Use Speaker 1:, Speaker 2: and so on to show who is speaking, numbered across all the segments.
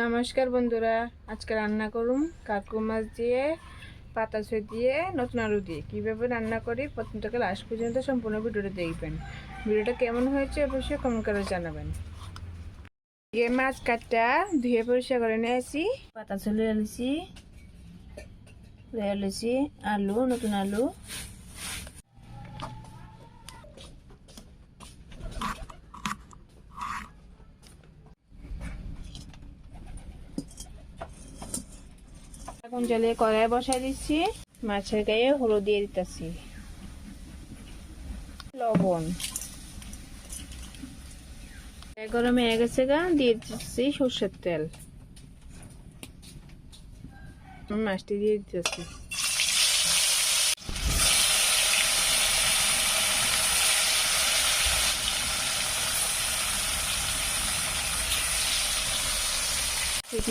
Speaker 1: নমস্কার বন্ধুরা, আজকে রান্না করুম কাকু মাছ দিয়ে, পাতা ছুঁয়ে দিয়ে, নতুন আলু দিয়ে। কীভাবে রান্না করি? প্রথম থেকে লাস্ট পর্যন্ত সম্পূর্ণ ভিডিওটা দেখবেন। ভিডিওটা কেমন হয়েছে অবশ্যই কমেন্ট করে জানাবেন। এ মাছ কাটটা ধুয়ে পরিষ্কার করে নিয়ে নিয়েছি। পাতা চলে আলিছি আলু, নতুন আলু। এখন জলে কড়াই বসাই দিচ্ছি, মাছের গায়ে হলুদ দিয়ে দিতেছি। লবণ। গরমে হয়ে গেছে গা, দিয়ে দিচ্ছি সর্ষের তেল। মাছটি দিয়ে দিতেছি।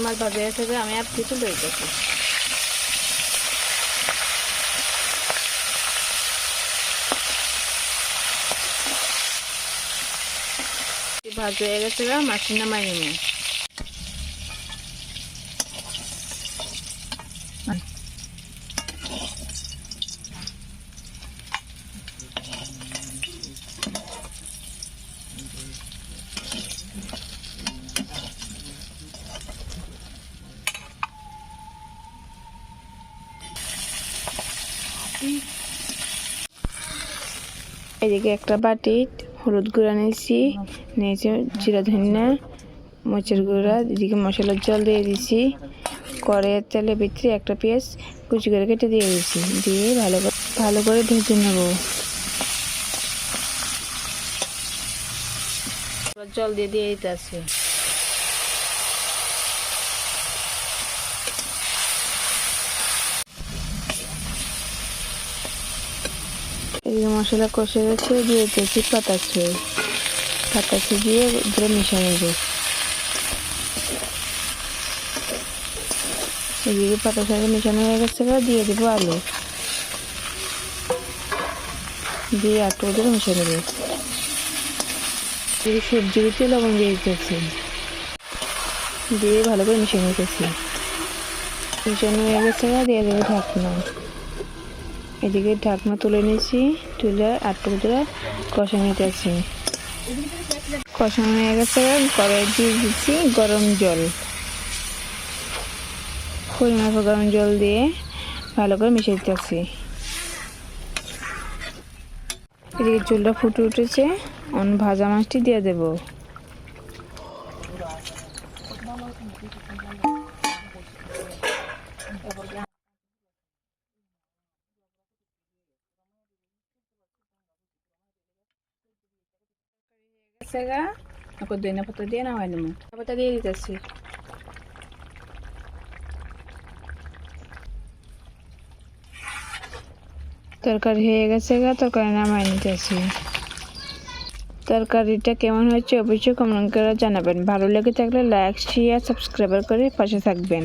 Speaker 1: মাছ ভাজা আমি আর কিছু গেছি ভাজা হয়ে গেছে গা নামাই নিয়ে এদিকে একটা বাটি হলুদ গুঁড়া নিয়েছি নিয়েছি জিরা ধনিয়া, মরিচের গুঁড়া, এদিকে মশলার জল দিয়ে দিয়েছি। কড়াইয়ের তেলের ভিতরে একটা পেঁয়াজ কুচি করে কেটে দিয়ে দিয়েছি। দিয়ে ভালো করে ভালো করে ভেজে নেব। জল দিয়ে দিয়ে দিতে আছে। এদিকে মশলা কষে গেছে, দিয়ে দিয়েছি পাতা ছুঁয়ে। পাতা ছুঁয়ে দিয়ে ধরে মিশিয়ে নেব এদিকে পাতা ছুঁয়ে মিশানো হয়ে গেছে দিয়ে দেবো আলু। দিয়ে আটু ধরে মিশিয়ে নেব এদিকে সবজি ভিতরে লবণ দিয়ে দিতেছি। দিয়ে ভালো করে মিশিয়ে নিতেছি মিশানো হয়ে গেছে দিয়ে দেবো ঢাকনা। এদিকে ঢাকনা তুলে নিয়েছি, তুলে আটটু ধরে কষা নিতেছি কষানো হয়ে গেছে, কড়াই দিয়ে দিচ্ছি গরম জল। পরিমাণ গরম জল দিয়ে ভালো করে মিশিয়ে দিতেছি এদিকে চুলটা ফুটে উঠেছে অন ভাজা মাছটি দিয়ে দেবো। সেগা আকৌ দইনা পাতা দিয়ে না মোক পাতা দিয়ে দিতেছি। তরকারি হয়ে গেছে গা, তরকারি নামাই নিতেছি। তরকারিটা কেমন হয়েছে অবশ্যই কমেন্ট করে জানাবেন। ভালো লেগে থাকলে লাইক শেয়ার সাবস্ক্রাইব করে পাশে থাকবেন।